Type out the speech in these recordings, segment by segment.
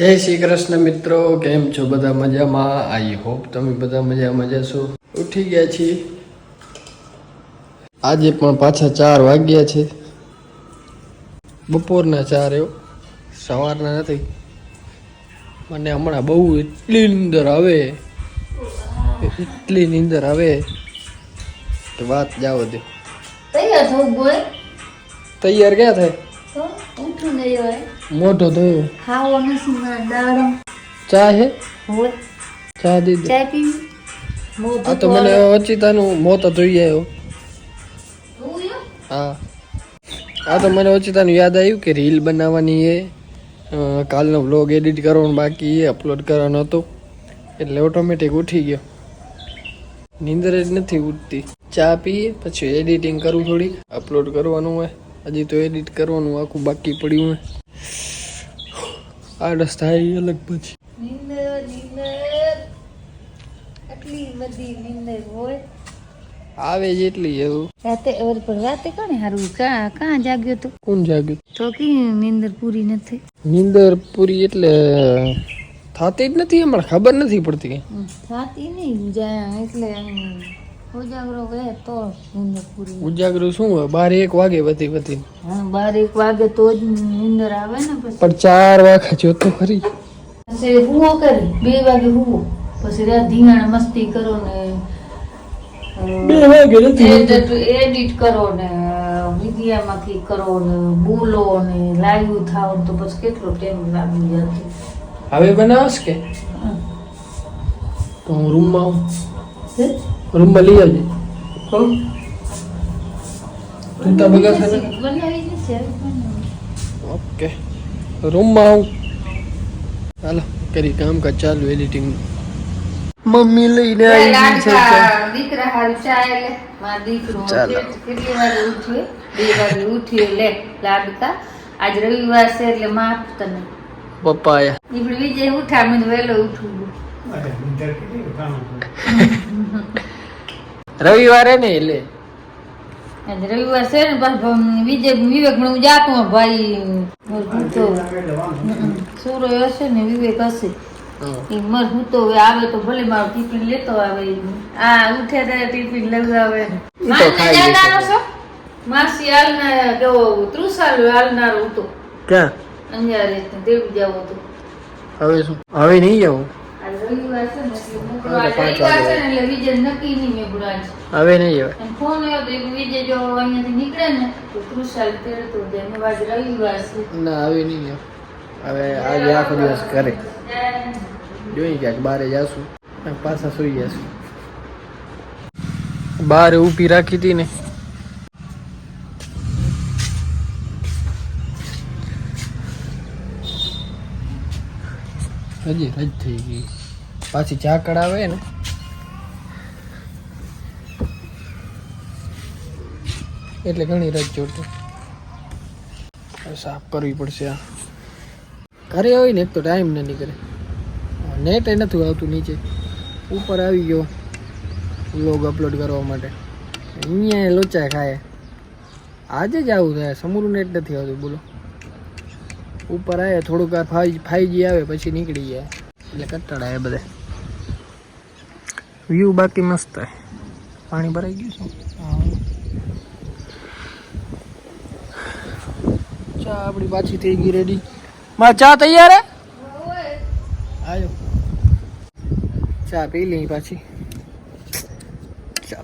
જય શ્રી કૃષ્ણ મિત્રો કેમ છો બધા મજામાં? આઈ હોપ તમે બધા મજામાં જશો. ઉઠી ગયા છીએ. આજે પણ પાછા ચાર વાગ્યા છે. બપોરના ચાર એવો સવારના નથી. મને હમણાં બહુ એટલી નીંદર આવે. એટલી નીંદર આવે. કે વાત જાવ દે. તૈયાર થવું તૈયાર ક્યાં થાય? તો થયો. ખાવો નથી દાડમ. ચા હે? હોય ચા દીધી ચા પી. આ તો મને ઓચિતાનું મોત જોઈ આવ્યો હા. આ તો મને ઓચિતાનું યાદ આવ્યું કે રીલ બનાવવાની એ કાલનો વ્લોગ એડિટ કરવાનો બાકી એ અપલોડ કરવાનો હતો. એટલે ઓટોમેટિક ઉઠી ગયો. નીંદર જ નથી ઉઠતી ચા પીએ પછી એડિટિંગ કરવું થોડીક અપલોડ કરવાનું હોય. હજી તો એડિટ કરવાનું આખું બાકી પડ્યું હોય. આળસ રસ્તા અલગ પછી. આવે જેટલી એવું. રાતે ઓર રાતે કોને હારું કા કા જાગ્યો તો? કોણ જાગ્યું? તો કી નીંદર પૂરી નથી. નીંદર પૂરી એટલે થતી જ નથી હમણાં ખબર નથી પડતી થાતી નહીં જાય એટલે ઉજાગરો રહે તો નીંદર પૂરી ઉજાગરું શું હોય? બાર એક વાગે વધી વધી. હા બાર એક વાગે તો જ નીંદર આવે ને પછી. પણ ચાર વાગે જોતો ખરી. પછી હુવો કરી બે વાગે હુવો. પછી રાત ધીંગાણા મસ્તી કરો ને બે વાગે એડિટ કરો ને વિદ્યામાંથી કરો ને બોલો ને લાઈવ થાવ તો પછી કેટલો ટાઈમ લાગી જતો હવે બનાવશ કે? તો હું રૂમમાં આવું. રૂમમાં લઈ આવજે. હો? તું તા ઓકે. રૂમમાં આવું. હાલો કરી કામ કા ચાલુ એડિટિંગ મમ્મી લઈને આવી છે દીકરા હાલ ચાલે. માં દીકરો કેટલી વાર ઉઠે? બે વાર ઉઠી લે લાડકા. આજ રવિવાર છે એટલે માફ તને. પપ્પા આયા વિજય ઉઠા. મને વહેલો ઉઠવું રવિવારે ને એટલે. રવિવાર છે ને પાછો વિજય વિવેક હું જાતું ભાઈ હું સુરો હશે ને વિવેક હશે. એ મર હું તો હવે આવે તો ભલે મારો ટિફિન લેતો આવે. આ ઉઠે ત્યારે ટિફિન લગાવે. તો ખાઈ લે જાનારો છો? માસી હાલનાર કેવો ત્રુસાલ હાલનારો હતો. ક્યાં? અંજારે દેવી જાવ હતો હવે શું? હવે નહીં આવું? રવિવાર છે ને હવે નહીં હવે. આવે ફોન આવ્યો તો વિજય જો અહીંયાથી નીકળે ને તો ત્રુસાલ તરત જાય. આજ રવિવાર છે. ના હવે નહીં હવે. આજે આખો દિવસ કરે જોઈ ક્યાંક બારે જાશું પાછા સુઈ જશું. બારે ઊભી રાખી હતી ને. હજી રજ થઈ ગઈ. પાછી ઝાકળ આવે ને. એટલે ઘણી રજ જોડતી સાફ કરવી પડશે આ. ઘરે હોય ને એક તો ટાઈમ ન નીકળે નેટ એ નથી આવતું નીચે. ઉપર આવી ગયો વ્લોગ અપલોડ કરવા માટે. અહીંયા લોચા ખાય. આજે જ આવું થાય. સમૂરું નેટ નથી આવતું, બોલો. ઉપર આવે થોડુંક આ ફાઈ ફાઈજી આવે, પછી નીકળી જાય એટલે કંટાળા આવે બધા. વ્યૂ બાકી મસ્ત પાણી ભરાઈ ગયું છે. ચા આપણી પાછી થઈ ગઈ રેડી માં ચા તૈયાર હે? આયો. ચા પી લઈ પાછી. ચા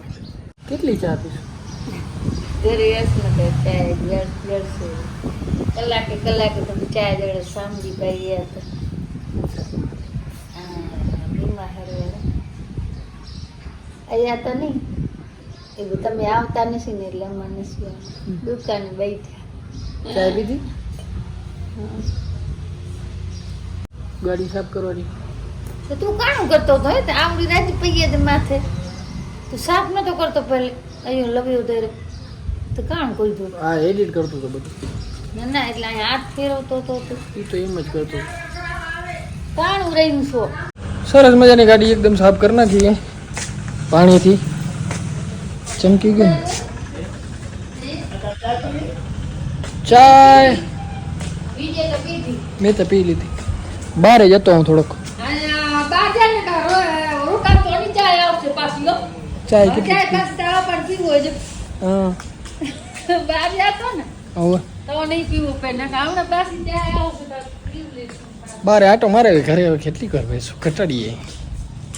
કેટલી ચા પીશ? કલાકે કલાકે તમે ચાય જળે સામજી ગયા હતા હરવેલા. અહીંયા તો નહીં. એવું તમે આવતા નથી ને એટલે મને શું. દુકાને બેઠા. ચા પીધી? ગાડી સાફ કરવાની. તો તું કાણું કરતો હતો હે? તે આવડી રાજી પૈયે તે માથે. તું સાફ નતો કરતો પહેલે. અહીંયા લવ્યો ત્યારે તો કાણું કોઈ તું? હા એડિટ કરતો હતો બધું. ના ના એટલે અહીંયા હાથ ફેરવતો તો. એ તો એમ જ કરતો કાણું રહીને છો. સરસ મજાની ગાડી એકદમ સાફ કરી નાખી પાણીથી ચમકી ગયું ચાય. મેં તો પી લીધી. બહાર જતો હું થોડોક. ચાય કેટલી. હા. બહાર જતો ને. હવે. બારે આટો મારે ઘરે કેટલી કરવે ઘટાડીએ.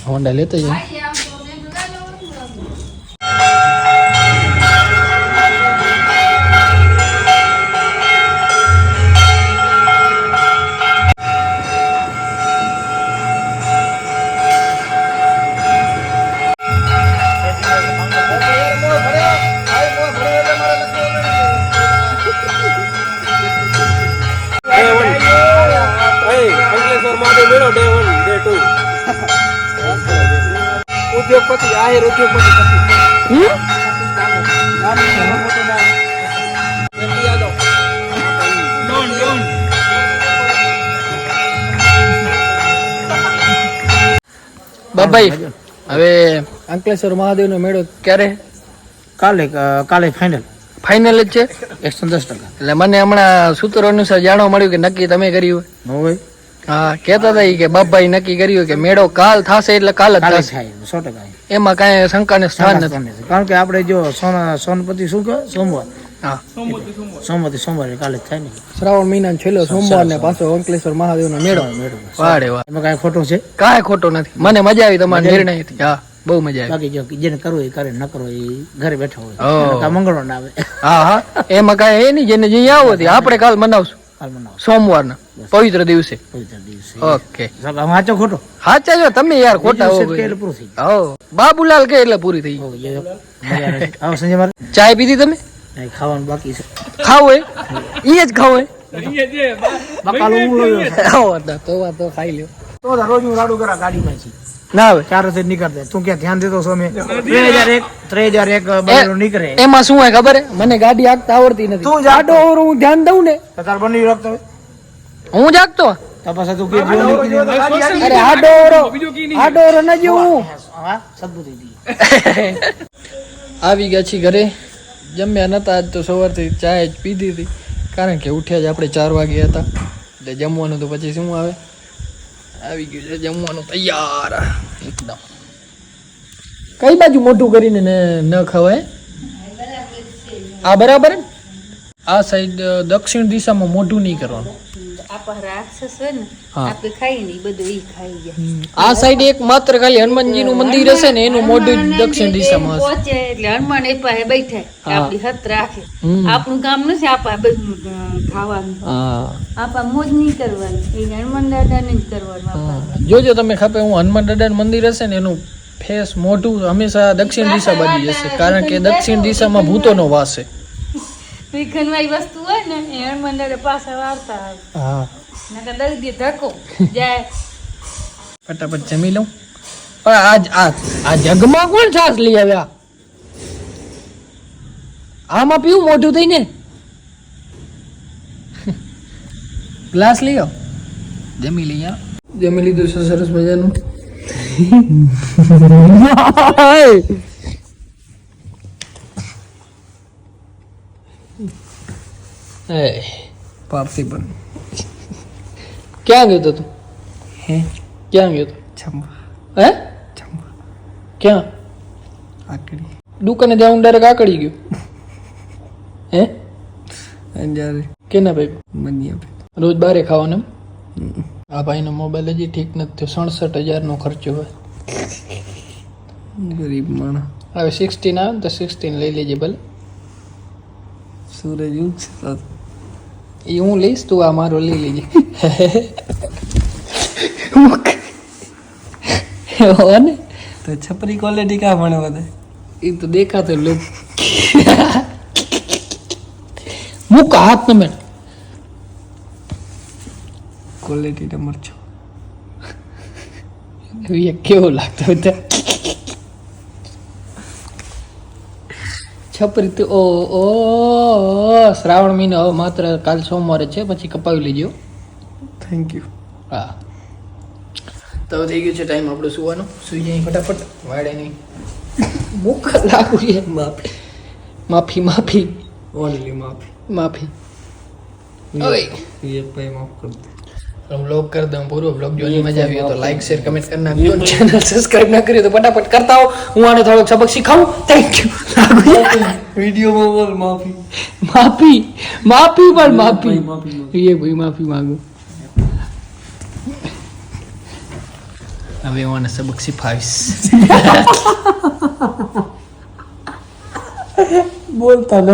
હોન્ડા લેતા જાય ઉદ્યોગપતિ આહિર ઉદ્યોગપતિ બાબાઈ હવે અંકલેશ્વર મહાદેવનો મેળો ક્યારે? કાલે કાલે ફાઇનલ ફાઇનલ જ છે? એકસો દસ ટકા. એટલે મને હમણાં સૂત્રો અનુસાર જાણવા મળ્યું કે નક્કી તમે કર્યું હોય. હા કેતા હતા કે બાબાઈ નક્કી કર્યું કે મેળો કાલ થશે એટલે કાલ જ થશે. થાય સો ટકા. એમાં કાંઈ શંકાને સ્થાન નથી. કારણ કે આપણે જો સોના સોનપતિ શું કહે? સોમવાર. હા. સોમવારથી સોમવારે. કાલે થાય ને. શ્રાવણ મહિના છેલ્લો સોમવાર ને પાછો અંકલેશ્વર મહાદેવનો મેળો. મેળો. વાડે વાહ એમાં કાંઈ ખોટું છે? કાંઈ ખોટો નથી. મને મજા આવી તમારા નિર્ણયથી હા બહુ મજા આવે. બાકી જો જેને કરવું એ કરે ન કરવું એ ઘરે બેઠો હોય. એને ના આવે. હા હા. એમાં કાંઈ એ નહીં જેને જે આવો આપણે કાલ મનાવશું. કાલ મનાવો સોમવારના. પવિત્ર દિવસે. પવિત્ર દિવસે. ઓકે. વાંચો ખોટો? સાચા જો તમે યાર ખોટા હો બાબુલાલ કે એટલે પૂરી થઈ આવે. સંજય મારે. ચાય પીધી તમે? ખાવાનું બાકી છે. ખાવું એ ઈ જ ખાવું એ બકાલો હું લઈ આવ્યો. આવો તો તો વાત તો ખાઈ લ્યો. તો રોજ હું રાડું કરા ગાડીમાં છીએ. ના આવે. ચાર રસ્તે નીકળતા તું ક્યાં ધ્યાન દેતો છો મેં ત્રણ હજાર એક ત્રણ હજાર એક બાજુ નીકળે. એમાં શું હોય ખબર હે? મને ગાડી આગતા આવડતી નથી. તું જાડો હું ધ્યાન દઉં ને. તાર બની રાખતો હું જાગતો? તપાસ તું કે નીકળી અરે ન જેવું. હા. આવી ગયા છી ઘરે. જમ્યા નતા આજ તો સવારથી ચાય જ પીધી હતી. કારણ કે ઉઠ્યા જ આપણે ચાર વાગે હતા. એટલે જમવાનું તો પછી શું આવે? આવી ગયું છે જમવાનું તૈયાર. એકદમ. કઈ બાજુ મોટું કરીને ન ખવાય? આ બરાબર ને? આ સાઈડ દક્ષિણ દિશામાં મોઢું નહીં કરવાનું. ને ને આ સાઈડ એક માત્ર ખાલી હનુમાનજીનું મંદિર હશે ને એનું મોઢું દક્ષિણ દિશામાં પહોંચે એટલે હનુમાન એ પાસે બેઠા આપણી હત રાખે. આપણું કામ નથી આપા બધું ખાવાનું. આપા મોજ નહીં કરવાની એ હનુમાન દાદાને જ કરવાનું જોજો તમે ખપે હું હનુમાન દાદા મંદિર હશે ને એનું ફેસ મોઢું હંમેશા દક્ષિણ દિશા બની જશે કારણ કે દક્ષિણ દિશામાં ભૂતોનો વાસ છે. શ્રીખંડવાળી વસ્તુ હોય ને એ દાદા પાછા વાળતા આવે. હા. નકર દઈ દે ધક્કો. જાય. ફટાફટ જમી લઉં. પણ આજ આ આ જગમાં કોણ છાસ લઈ આવ્યા? આમાં પીવું મોઢું થઈને ગ્લાસ લઈ આવ જમી લઈ આવ જમી લીધું છે સરસ મજાનું. એ પાર્થિબન ક્યાં ગયો તો તું હે ક્યાં ગયો તો ચંબા હે ચંબા ક્યાં આકડી દુકાને જાઉં ડાયરેક્ટ આકડી ગયો. હે અંજારે. કેના ભાઈ? બની આપે રોજ બારે ખાવાનું એમ? આ ભાઈનો મોબાઈલ હજી ઠીક નથી થયો. સડસઠ હજારનો ખર્ચો હોય. ગરીબ માણસ. હવે સિક્સટીન આવે ને તો સિક્સટીન લઈ લેજે ભલે. સૂરજ ઉગશે એ હું લઈશ તું આ મારો લઈ લેજે ને તો છપરી ક્વોલિટી કા ભણે બધે એ તો દેખાતો લોક મૂક હાથ ન મેં ક્વોલિટી નંબર છ કેવો લાગતો હતો છપરી તો ઓ ઓ શ્રાવણ મહિનો હવે માત્ર કાલ સોમવારે છે પછી કપાવી લેજો. થેન્ક યુ હા. તો હવે થઈ ગયું છે ટાઈમ આપણો સુવાનો. સુઈ જાય ફટાફટ. વાડે નહીં. મુખ લાગુ છે. માફી. માફી માફી. ઓનલી માફી. માફી. હવે એ ભાઈ માફ કર દે બ્લોગ કરી દઉં પૂરો બ્લોગ જોવાની મજા આવી તો લાઈક શેર કમેન્ટ કરી નાખજો ચેનલ સબસ્ક્રાઇબ ના કરી તો ફટાફટ કરતા હો હું આને થોડોક સબક શીખાવું. થેન્ક યુ વિડીયોમાં બોલ માફી. માફી. માફી પણ માફી. માફી એ ભાઈ માફી માંગુ. હવે હું આને સબક શીખાવીશ બોલતા ન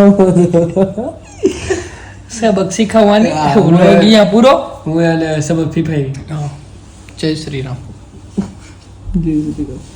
સબક શીખવવાની. હા, અહીંયા પૂરો. હું એને સબક ફીફાઈ જય શ્રી રામ. જય શ્રી રામ.